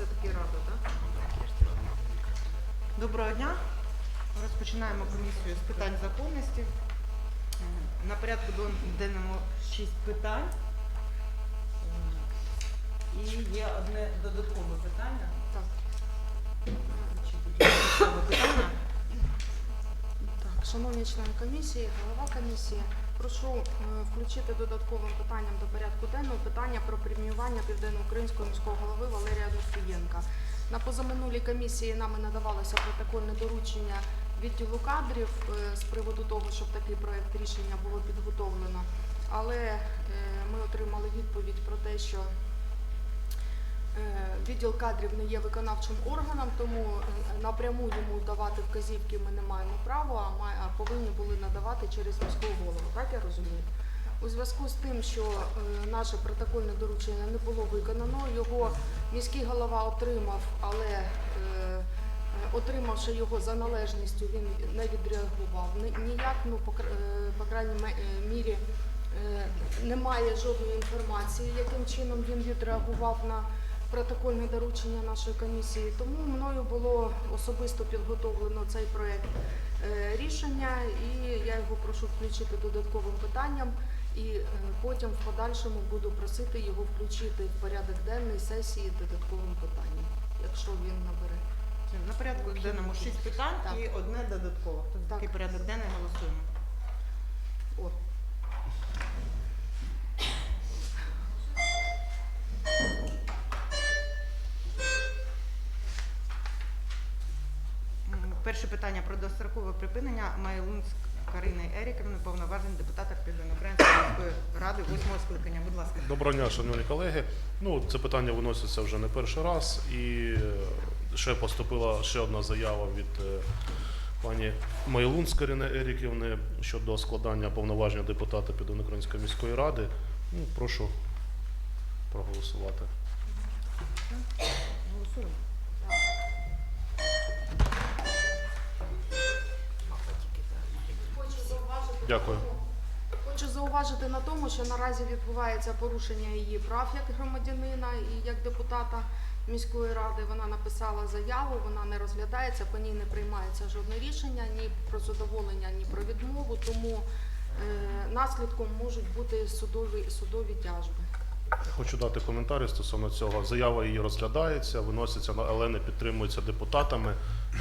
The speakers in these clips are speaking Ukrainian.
все-таки рада, так? Доброго дня. Розпочинаємо комісію з питань законності. На порядку ден- денному 6 питань. І є одне додаткове питання. Так. Додаткове питання? Так, шановні члени комісії, голова комісії, прошу е, включити додатковим питанням до порядку денного питання про преміювання південноукраїнського міського голови Валерія Дустуєнка. На позаминулій комісії нами надавалося протокольне доручення відділу кадрів е, з приводу того, щоб такий проект рішення було підготовлено. Але е, ми отримали відповідь про те, що Відділ кадрів не є виконавчим органом, тому напряму йому давати вказівки ми не маємо права, а повинні були надавати через міського голову. Так я розумію? У зв'язку з тим, що е, наше протокольне доручення не було виконано, його міський голова отримав, але е, отримавши його за належністю, він не відреагував ніяк, ну е, по крайній мірі. Немає жодної інформації, яким чином він відреагував на протокольне доручення нашої комісії. Тому мною було особисто підготовлено цей проект е, рішення, і я його прошу включити додатковим питанням. І е, потім в подальшому буду просити його включити в порядок денний сесії додатковим питанням, якщо він набере. На порядку денному 6 питань Так. і одне додаткове. Так. такий порядок денний голосуємо? О, Перше питання про дострокове припинення Майлунськ Карини Еріківни, повноважень депутата Південноукраїнської міської ради 8 скликання. Будь ласка. Доброго дня, шановні колеги. Ну, це питання виноситься вже не перший раз, і е, ще поступила ще одна заява від е, пані Майлун Скаріни Еріківни щодо складання повноважень депутата Південноукраїнської міської ради. Ну, прошу проголосувати. Голосуємо. Дякую. Хочу зауважити на тому, що наразі відбувається порушення її прав як громадянина і як депутата міської ради. Вона написала заяву, вона не розглядається, по ній не приймається жодне рішення ні про задоволення, ні про відмову. Тому е, наслідком можуть бути судові судові тяжби. Хочу дати коментарі стосовно цього. Заява її розглядається, виноситься, на- але не підтримується депутатами.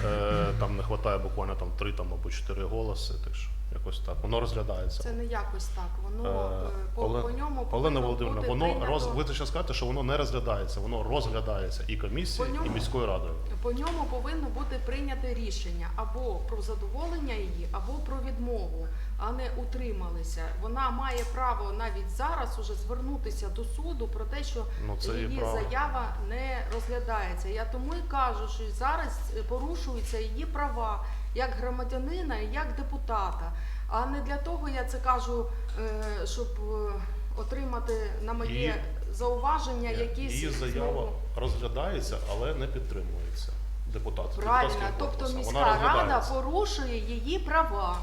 Е, Там не вистачає буквально там три там, або чотири голоси. Так що якось так. Воно розглядається. Це не якось так. Воно Е, е, по, Оле- по ньому Олена Володимирівна, воно прийнято- роз... ви ще сказати, що воно не розглядається, воно розглядається і комісією, По і міською радою. По ньому повинно бути прийняте рішення або про задоволення її, або про відмову, а не утрималися. Вона має право навіть зараз уже звернутися до суду про те, що Ну це її право. заява не розглядається. Я тому і кажу, що зараз е, порушуються її права як громадянина і як депутата. А не для того я це кажу, е, щоб е, отримати на моє Її- зауваження якісь Її заява знову. розглядається, але не підтримується депутат. Правильно, тобто міська рада порушує її права.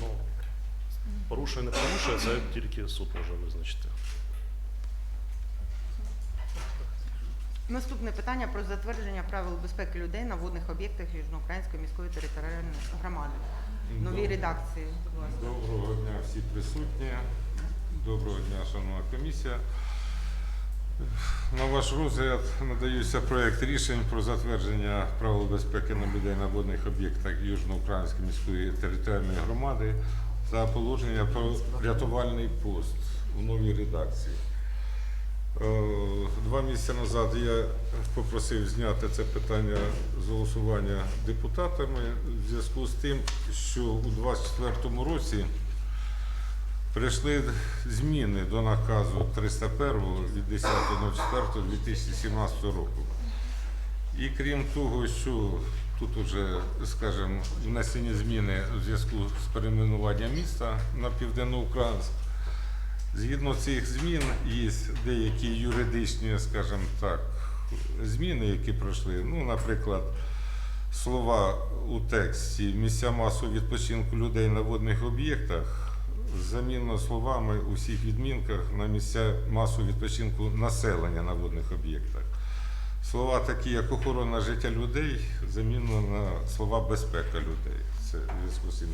Ну, порушує, не порушує, це тільки суд може визначити. Наступне питання про затвердження правил безпеки людей на водних об'єктах Южноукраїнської міської територіальної громади. Нові Доброго- редакції. Доброго дня всі присутні. Доброго дня, шановна комісія. На ваш розгляд надаюся проект рішень про затвердження правил безпеки на людей на водних об'єктах Южноукраїнської міської територіальної громади та положення про рятувальний пост у новій редакції. Е, Два місяці назад я попросив зняти це питання з голосування депутатами в зв'язку з тим, що у 2024 році прийшли зміни до наказу 301 від 10.04.2017 року. І крім того, що тут вже, скажімо, внесені зміни в зв'язку з перейменуванням міста на Південноукраїнськ, Згідно цих змін є деякі юридичні, скажімо так, зміни, які пройшли. Ну, наприклад, слова у тексті місця масового відпочинку людей на водних об'єктах замінено словами у всіх відмінках на місця масового відпочинку населення на водних об'єктах. слова такі, як охорона життя людей, замінено на слова безпека людей. Це зв'язку з цим.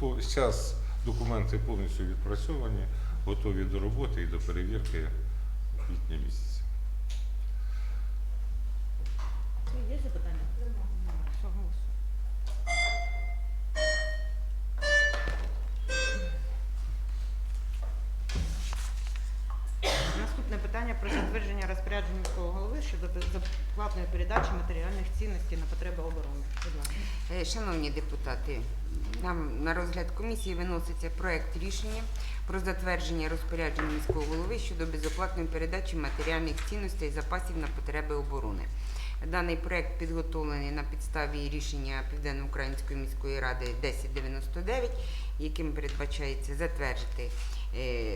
По- Зараз документи повністю відпрацьовані, готові до роботи і до перевірки в місяця. Є запитання? Питання про затвердження розпорядження міського голови щодо безоплатної передачі матеріальних цінностей на потреби оборони. Е, Шановні депутати, нам на розгляд комісії виноситься проект рішення про затвердження розпорядження міського голови щодо безоплатної передачі матеріальних цінностей і запасів на потреби оборони. Даний проект підготовлений на підставі рішення Південно-Української міської ради 1099, яким передбачається затвердити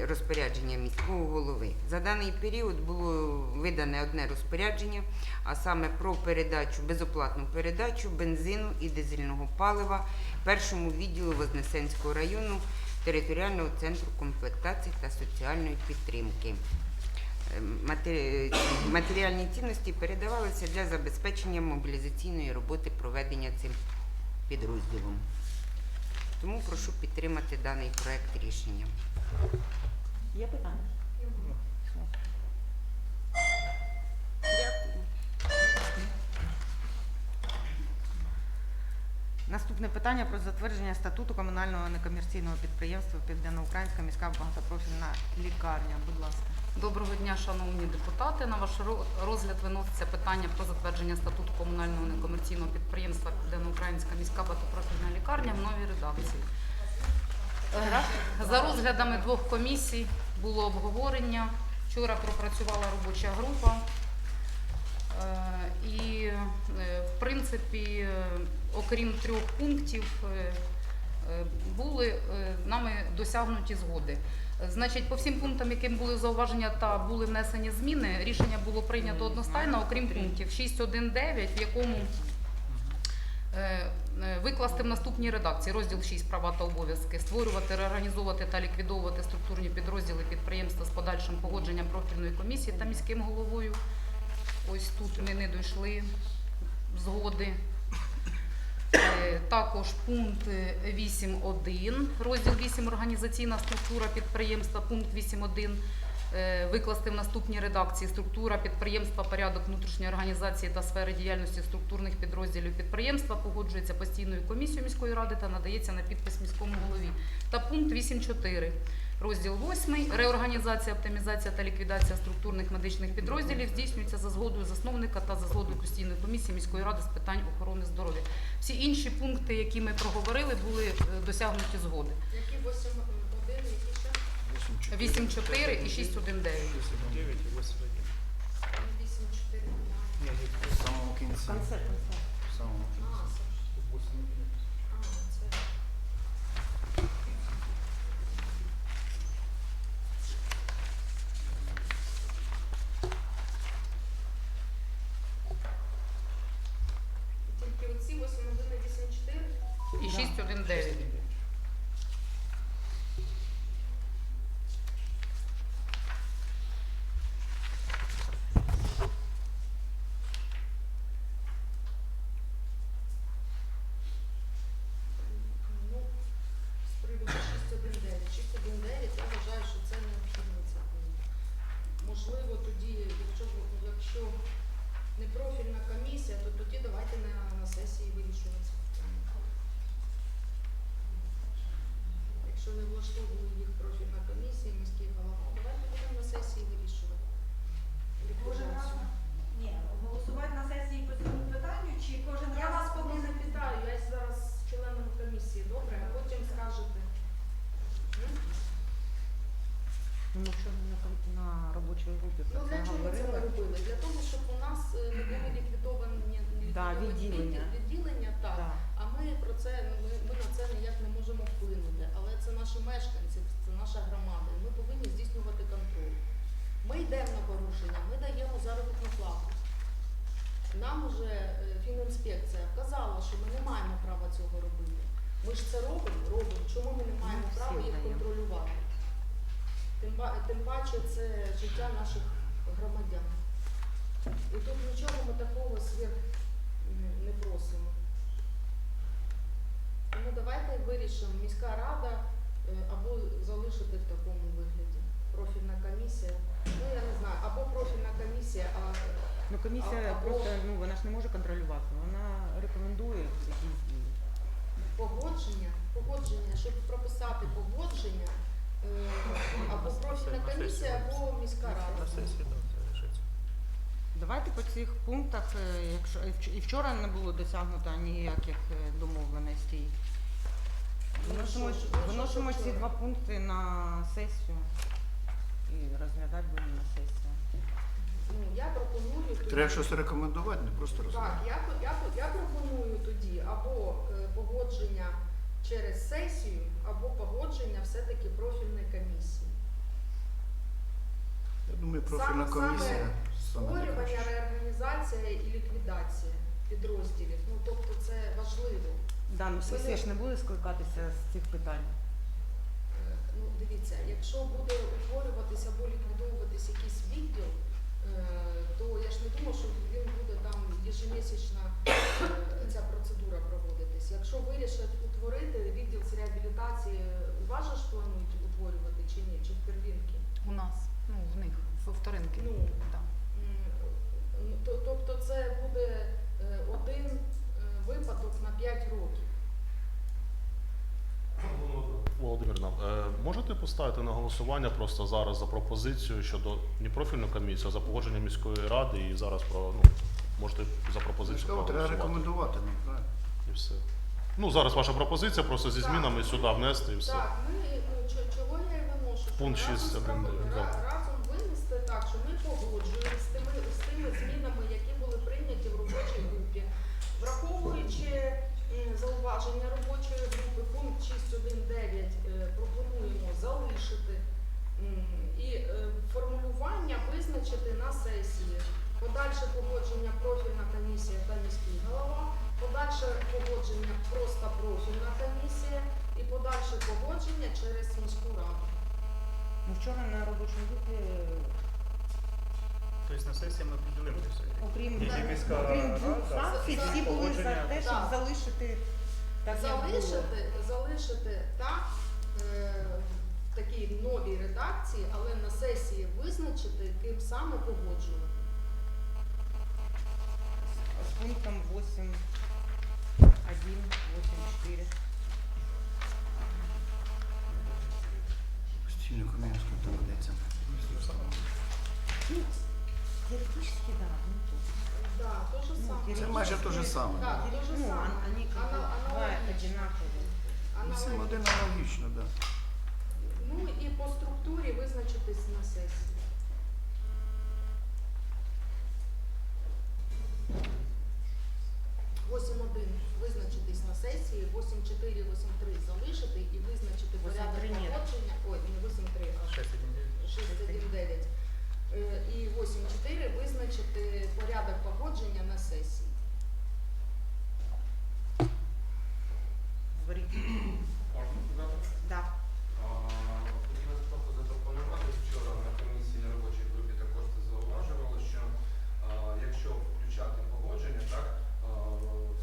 розпорядження міського голови. За даний період було видане одне розпорядження, а саме про передачу, безоплатну передачу бензину і дизельного палива першому відділу Вознесенського району територіального центру комплектації та соціальної підтримки. Е, Матеріальні цінності передавалися для забезпечення мобілізаційної роботи проведення цим підрозділом. Тому прошу підтримати даний проект рішення. Є питання? Наступне питання про затвердження статуту комунального некомерційного підприємства Південноукраїнська міська багатопрофільна лікарня. Будь ласка. Доброго дня, шановні депутати. На ваш розгляд виноситься питання про затвердження статуту комунального некомерційного підприємства Південноукраїнська міська багатопрофільна лікарня в новій редакції. За розглядами двох комісій було обговорення. Вчора пропрацювала робоча група. Е, І, е, в принципі, е, окрім трьох пунктів, були нами досягнуті згоди. Значить, по всім пунктам, яким були зауваження та були внесені зміни, рішення було прийнято одностайно, окрім пунктів 6.1.9, в якому е, е, викласти в наступній редакції розділ 6 права та обов'язки, створювати, реорганізовувати та ліквідовувати структурні підрозділи підприємства з подальшим погодженням профільної комісії та міським головою. Ось тут ми не дійшли згоди. Також пункт е, 8.1, розділ 8 організаційна структура підприємства, пункт 8.1 е, викласти в наступній редакції структура підприємства, порядок внутрішньої організації та сфери діяльності структурних підрозділів підприємства погоджується постійною комісією міської ради та надається на підпис міському голові. Та пункт 8.4. Розділ 8. Реорганізація, оптимізація та ліквідація структурних медичних підрозділів здійснюється за згодою засновника та за згодою постійної комісії міської ради з питань охорони здоров'я. Всі інші пункти, які ми проговорили, були е, досягнуті згоди. Які 8.1, які ще? 8.4 і 6.1.9. 9 і 8 8.4 немає. Ні, ні, в самому кінці. В конце, конце. В самому А, кінці. це- Восьмий кінець. а, це. Тільки оці 8.1 і 8.4? І 6.1.9. Ну, з приводу 6.1.9. 6.1.9 я вважаю, що це необхідний цей пункт. Можливо, тоді, якщо, в- якщо не профільна комісія, то тоді давайте на, на сесії вирішувати це питання. Якщо не влаштовує їх профільна комісія, міський голова, давайте будемо на сесії вирішувати. Кожен раз? Ні, голосувати на сесії по цьому питанню чи кожен Я раз вас поки не питаю, я зараз з членом комісії, добре, а потім скажете. М? Ну, ми на, ком- на робочій групі Ну це для чого це ми говорили. робили? Для того, щоб у нас е, не були ліквідовані Да, ліквідовані відділення. відділ- відділення, так. Так. А ми про це ми, ми на це ніяк не можемо вплинути. Але це наші мешканці, це наша громада. І ми повинні здійснювати контроль. Ми йдемо на порушення, ми даємо заробітну плату. Нам уже е, фінінспекція вказала, що ми не маємо права цього робити. Ми ж це робимо, робимо. Чому ми не маємо всі права їх даємо. контролювати? Тим, тим паче це життя наших громадян. І тут нічого ми такого сверх не- просимо. Тому давайте вирішимо, міська рада е, або залишити в такому вигляді. Профільна комісія. Ну я не знаю, або профільна комісія, а Ну комісія Або- просто ну вона ж не може контролювати. Вона рекомендує якісь дії. погодження, погодження, щоб прописати погодження, або профільна комісія, або міська На рада. сесії, так, це рішиться. Давайте по цих пунктах, е, якщо і вч- і вчора не було досягнуто ніяких е, домовленостей. Ну, Виносимо, що ну, що виносимо ці вчора? два пункти на сесію і розглядати будемо на сесії. Ну, я пропоную тоді- Треба щось рекомендувати, не просто Так, я, по- я, по- я пропоную тоді або е, погодження через сесію, або погодження все-таки профільної комісії. Я думаю, профільна Саме- комісія саме Створювання, найкраще. реорганізація і ліквідація підрозділів. Ну тобто це важливо. Да, ну сесія ж не буде скликатися з цих питань. Е, Ну, дивіться, якщо буде утворюватися або ліквідовуватись якийсь відділ, то я ж не думаю, що він буде там ежемісячна е, ця процедура проводитись. Якщо вирішать утворити відділ з реабілітації, у вас же ж планують утворювати чи ні, чи в первинки? У нас, ну, в них, в вторинки. Ну, да. Ну, Тобто це буде е, один е, випадок на 5 років. Володимирівна, е, можете поставити на голосування просто зараз за пропозицію щодо не профільної комісії, а за погодження міської ради і зараз про ну можете за пропозицію Цікаво, треба проголосувати. рекомендувати нам, правильно? І все. Ну зараз ваша пропозиція просто зі Так. змінами сюди внести і все. Так, ми ну, чо- чого я і виношу? що Пункт разом 6, з один, пропо- да. ра- разом винести так, що ми погоджуємо з тими, з тими змінами, які були прийняті в робочій групі, враховуючи зауваження робочої групи, пункт 6.1.9 е, пропонуємо залишити і е, формулювання визначити на сесії. Подальше погодження профільна комісія та міський голова, подальше погодження просто профільна комісія і подальше погодження через міську раду. Ну, вчора на робочій групі, Тобто на сесії ми поділимо все. окрім, міська окрім двох рада, фракцій, всі були за погодження. те, щоб Так. залишити так, як було. залишити, залишити так е, в такій новій редакції, але на сесії визначити, ким саме погоджувати. З пунктом 8, 1, 8, Да. Да, то же. Це майже те же саме. Так, да. то же Ну, саме. он- они как бы Ана- два аналогічно. одинаковые. Вісім Аналогічно. один аналогічно, так. Да. Ну і по структурі визначитись на сесії. Восім один визначитись на сесії, восім чотири, восім три залишити і визначити Восім порядок три ні. погодження. Ой, не восім три, а 6.1.9. 619. Е, І 8.4 визначити порядок погодження на сесії. Говорите. Да. Хотілося просто запропонувати вчора на комісії на робочій групі також це зауважували, що а, якщо включати погодження, так а,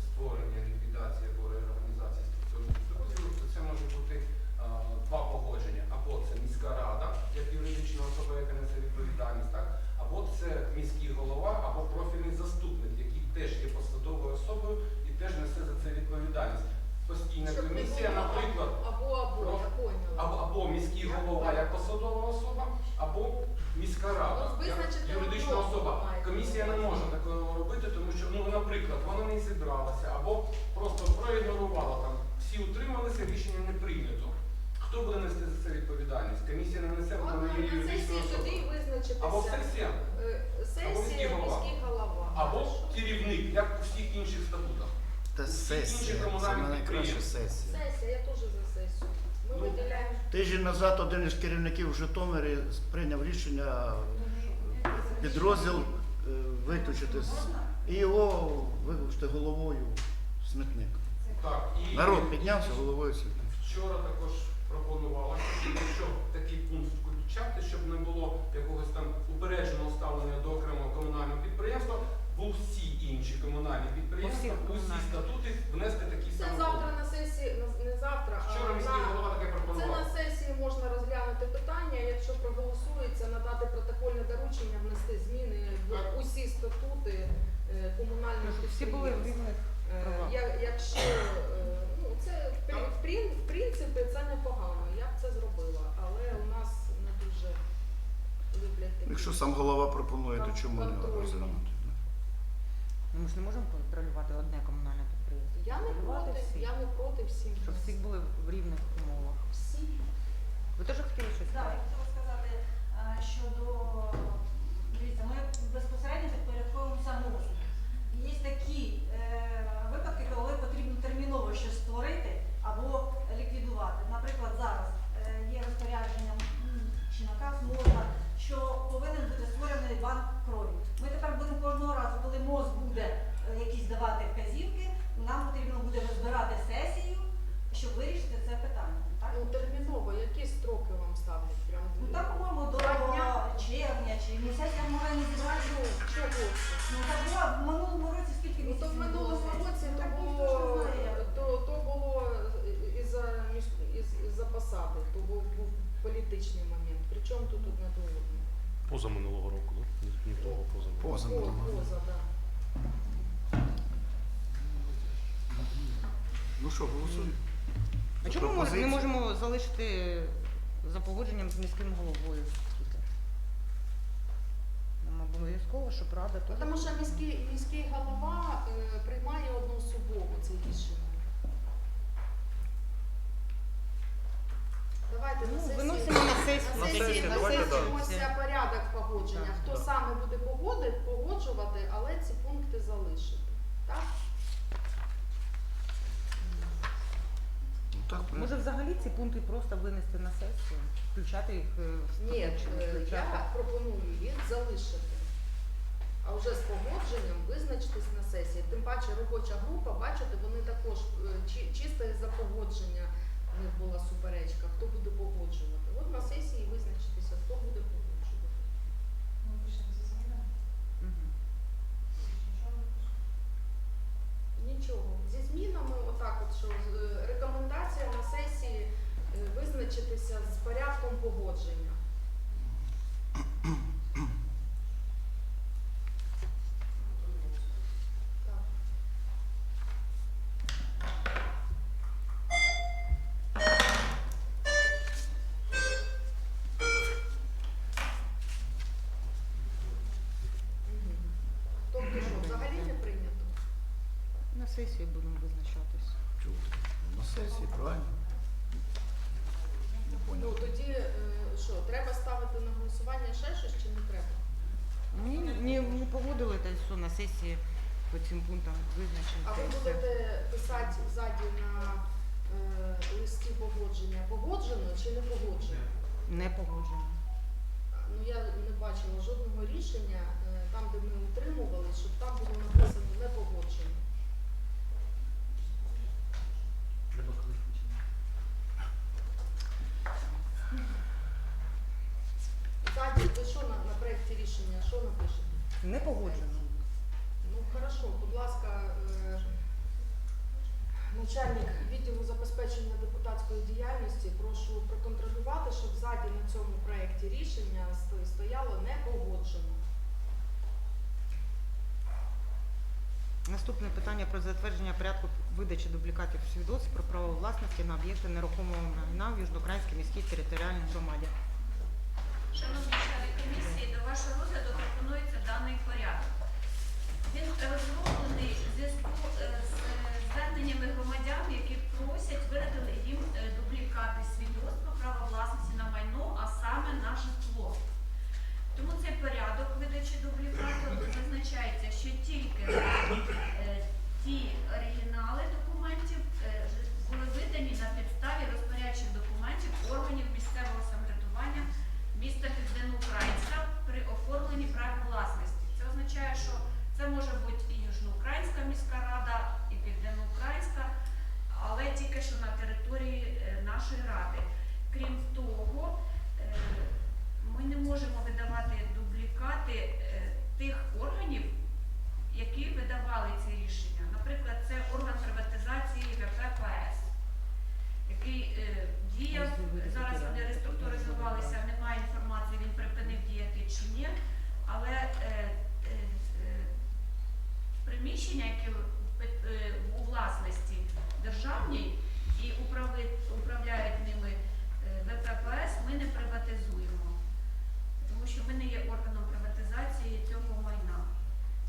створення, ліквідація або реорганізація структурних підрозділів, то це може бути а, два погодження. Або це міська рада, як юридична особа, яка несе відповідальність, так або це міський голова, або профільний заступник, який теж є посадовою особою і теж несе за це відповідальність. Постійна Щоб не комісія, було наприклад. Або або, про- я поняла. Або, або міський голова як посадова особа, або міська рада Ну, як визначити юридична одного особа. має Комісія не бути. може такого робити, тому що, ну, наприклад, вона не зібралася, або просто проігнорувала там. Всі утрималися, рішення не прийнято. Хто буде нести за це відповідальність? Комісія не несе, От вона на, не є на юридичною сесії тоді особою. визначитися. Або сесія, Е, або міський Сесія, голова. міський голова. або Хорошо. керівник, як у всіх інших статутах. Та інші сесія, це комунальні не найкраща підприємства. сесія. Сесія, я теж за сесію. Ми Ну, виділяємо. Тиждень назад один із керівників в Житомирі прийняв рішення підрозділ е, виключити і його вибачте головою смітник. Так, і Народ піднявся головою смітник. Вчора також пропонувалося, що якщо такий пункт включати, щоб не було якогось там упередженого ставлення до окремого комунального підприємства у всі інші комунальні підприємства, у всі статути внести такі Це завтра на сесії, на- не завтра, а Вчора міський на- голова таке це на сесії можна розглянути питання, якщо проголосується, надати протокольне доручення, внести зміни в усі статути е, комунальних Всі були в е, я- Якщо е, ну це в прин- в принципі це непогано, я б це зробила, але у нас не дуже люблять такі. Якщо сам голова пропонує, то чому не розглянути? Ми ж не можемо контролювати одне комунальне підприємство. Я не Контролювати проти, всі. я не проти всім. Щоб Ну що, голосуємо? А чому ми не можемо залишити за погодженням з міським головою? Скільки? Нам обов'язково, щоб рада теж. Тому що міський, міський голова е, приймає одноособово це рішення. Давайте на Ну, сесії. виносимо на сесію. На На сесії, на давайте, сесії да. ось порядок погодження. Так, Хто да. саме буде погоди- погоджувати, але ці пункти залишити. Так? Ну так, Може правильно. взагалі ці пункти просто винести на сесію, включати їх е, в Ні, е, включати? я пропоную їх залишити. А вже з погодженням визначитись на сесії. Тим паче робоча група, бачите, вони також е, чи- чисто із-за погодження в них була суперечка, хто буде погоджувати. От на сесії визначитися, хто буде погоджувати. Ну, пишемо зі змінами. Мгм. Нічого не пишемо. Нічого. Зі змінами, отак, от що е, рекомендація на сесії е, визначитися з порядком погодження. Так. Мгм. Тобто що, взагалі не прийнято? На сесії будемо визначатись. Чого? На сесії, правильно? Не Ну поняв. тоді е, що, треба ставити на голосування ще щось чи не треба? Ні, ні, не погодили, та й все, на сесії по цим пунктам визначимо. А та ви й все. будете писати ззаді на е, листі погодження погоджено чи не погоджено? Не погоджено. Ну я не бачила жодного рішення е, там, де ми утримувалися, щоб там було написано не погоджено. Ззаді ви що на, на проєкті рішення, що напишете? Не погоджено. Ну хорошо, будь ласка, е, начальник відділу забезпечення депутатської діяльності, прошу проконтролювати, щоб ззаді на цьому проєкті рішення сто- стояло не погоджено. Наступне питання про затвердження порядку видачі дублікатів свідоцтв про право власності на об'єкти нерухомого майна в Южноукраїнській міській територіальній громаді. Шановні члени комісії, до вашого розгляду пропонується даний порядок. Він розроблений приміщення, які е, у власності державній і управляють ними е, ВППС, ми не приватизуємо, тому що ми не є органом приватизації цього майна.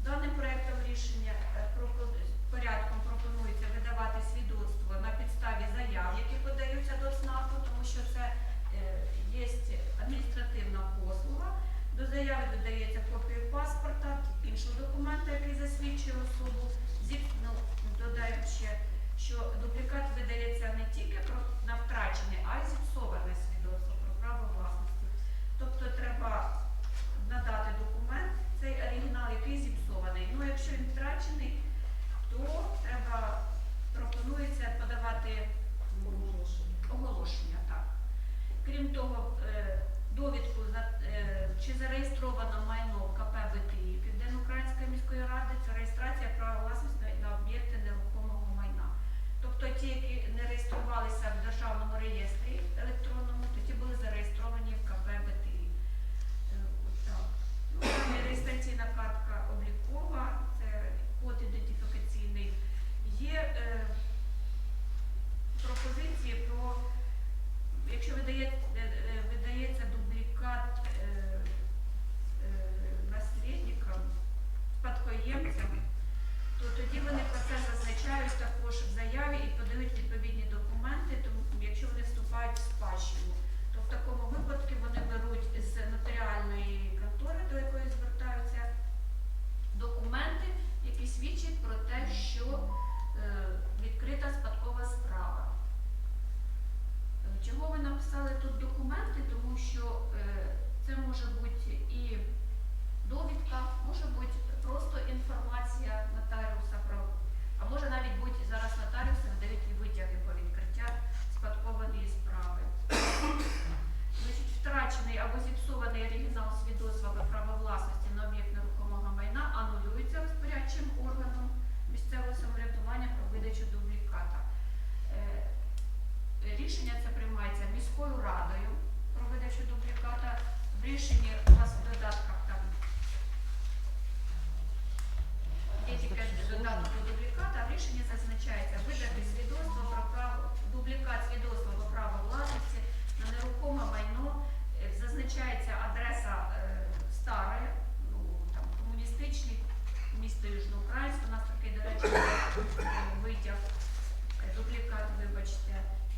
Даним проєктом рішення е, порядком пропонується видавати свідоцтво на підставі заяв, які подаються до ЦНАПу, тому що це є адміністративна послуга. До заяви додається копію паспорта іншого документа, який засвідчує особу, Зі, ну, додаємо ще, що дуплікат видається не тільки про на втрачення.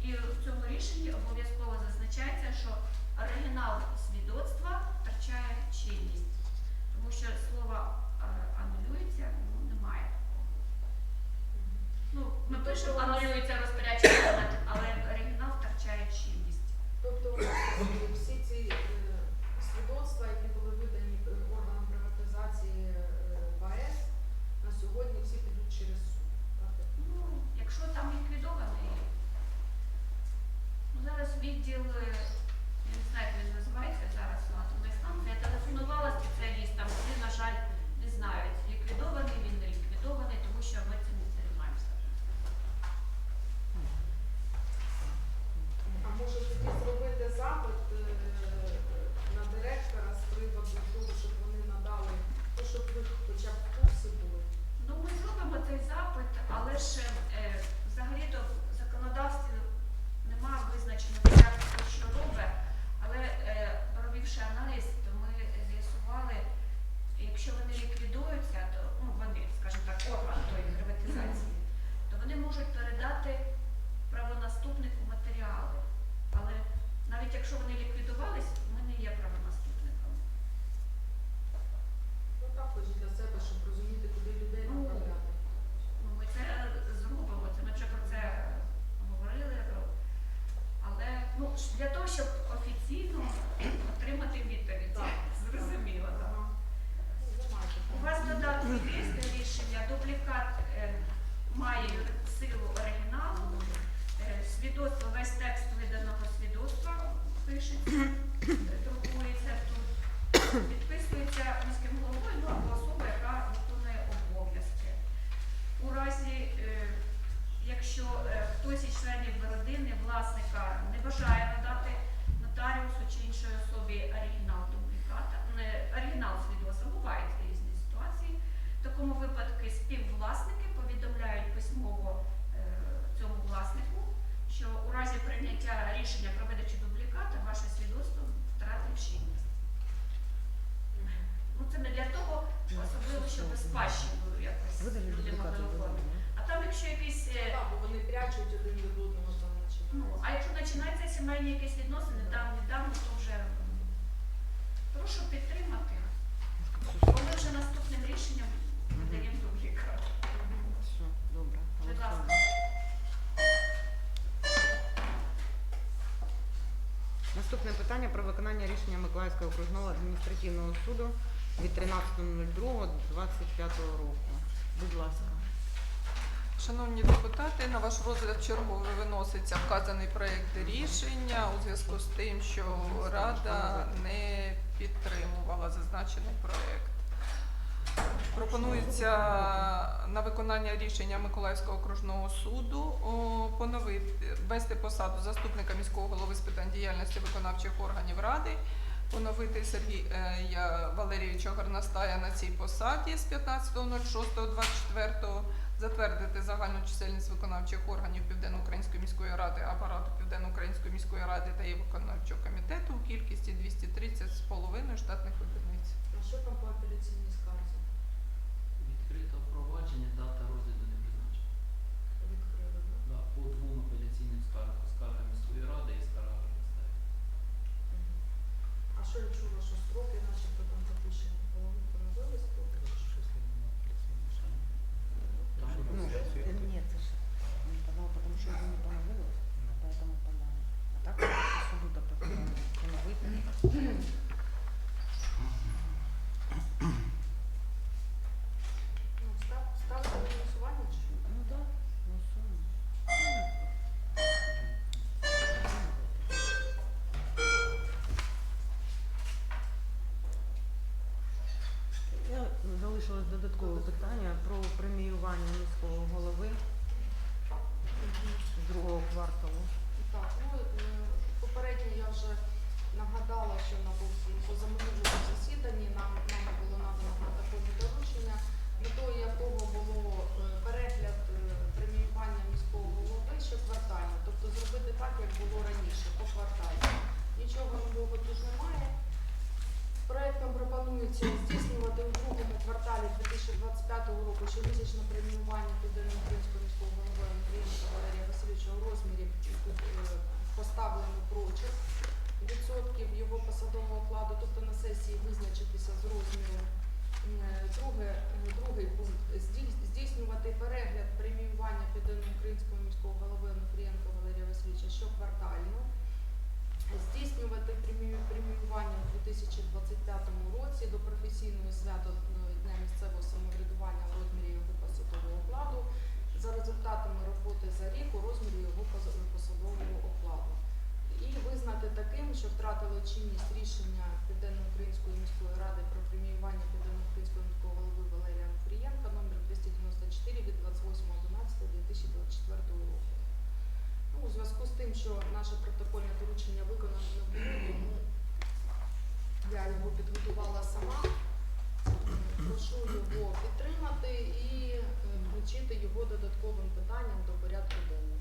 І в цьому рішенні обов'язково зазначається, що оригінал свідоцтва втрачає чинність, тому що слово е, анулюється ну, немає такого. Ну, Ми тобто пишемо анулюється розпорядження, але оригінал втрачає чинність. Тобто всі ці е, свідоцтва, які були видані е, органам приватизації ВАЕС, на сьогодні всі підуть через суд. Ну, Якщо там ліквідований. Зараз відділ, е, я не знаю, як він називається зараз, ну, майстан, я телефонувала спеціалістам, вони, на жаль, для того, щоб офіційно отримати відповідь. Зрозуміло, так. У вас додатки є рішення, дуплікат е, має силу оригіналу, е, свідоцтво, весь текст виданого свідоцтва пишеться, друкується тут, підписується міським головою ну, або особа, яка виконує обов'язки. У разі, е, якщо хтось із членів родини, власника не бажає нотаріусу чи іншої особі оригінал дубліката, не оригінал свідоцтва, бувають різні ситуації. В такому випадку співвласники повідомляють письмово е, цьому власнику, що у разі прийняття рішення про видачу дубліката ваше свідоцтво втратить чинність. Ну, Це не для того, особливо, щоб спадщину якось люди могли оформити. А там, якщо якийсь. Е, так, бо вони прячуть один від одного. Ну, а якщо починаються сімейні якісь відносини, там недавно, то вже прошу підтримати. Бо ми вже наступним рішенням видаємо другий крок. Все, добре. Будь ласка. Наступне питання про виконання рішення Миколаївського окружного адміністративного суду від 13.02.25 року. Будь ласка. Шановні депутати, на ваш розгляд чергове виноситься вказаний проєкт рішення у зв'язку з тим, що Рада не підтримувала зазначений проєкт. Пропонується на виконання рішення Миколаївського окружного суду поновити ввести посаду заступника міського голови з питань діяльності виконавчих органів ради, поновити Сергія Валерійовича Горностая на цій посаді з 15.06.24 затвердити загальну чисельність виконавчих органів Південно-Української міської ради, апарату Південно-Української міської ради та її виконавчого комітету у кількості 230 з половиною штатних одиниць. А що там по апеляційній скарзі? Відкрито провадження, дата розгляду не призначена. Відкрили? Да, по двом апеляційним скаргам. Скарга міської ради і скарга. Мгм. А що я чула, що строки начебто там запущені? Поновили поновили строки? Ну, э, нет, не подал, потому что ему не поновилось, поэтому подал. А так суду-то поновити. Ну, став, ставити на голосування чи? що? Ну да, голосуємо. Я залишилось додаткове питання про преміювання міського голови з другого кварталу. Так, ну е, попередньо я вже нагадала, що на був- позаминулому засіданні нам, нам було надано протокольне доручення, метою якого було е, перегляд е, преміювання міського голови щоквартально, тобто зробити так, як було раніше, по кварталі. Нічого нового тут немає. Проектом пропонується здійснювати у другому кварталі 2025 року щомісячне преміювання Південно-Українського міського голови Андрієнка Валерія Васильовича у розмірі тут е, поставлено прочерк відсотків його посадового окладу, тобто на сесії визначитися з розміром. Е, Друге, е, другий пункт здій- здійснювати перегляд преміювання Південно-Українського міського голови Онуфрієнка Валерія Васильовича щоквартально здійснювати премію- преміювання у 2025 році до професійного свята е, Дня місцевого самоврядування у розмірі його посадового окладу за результатами роботи за рік у посадового окладу. І визнати таким, що втратило чинність рішення Південно-Української міської ради про преміювання Південно-Українського міського голови Валерія Ануфрієнка номер 294 від 28.11.2024 року. Ну, у зв'язку з тим, що наше протокольне доручення виконано не було, тому я його підготувала сама. Прошу його підтримати і е, включити його додатковим питанням до порядку денного.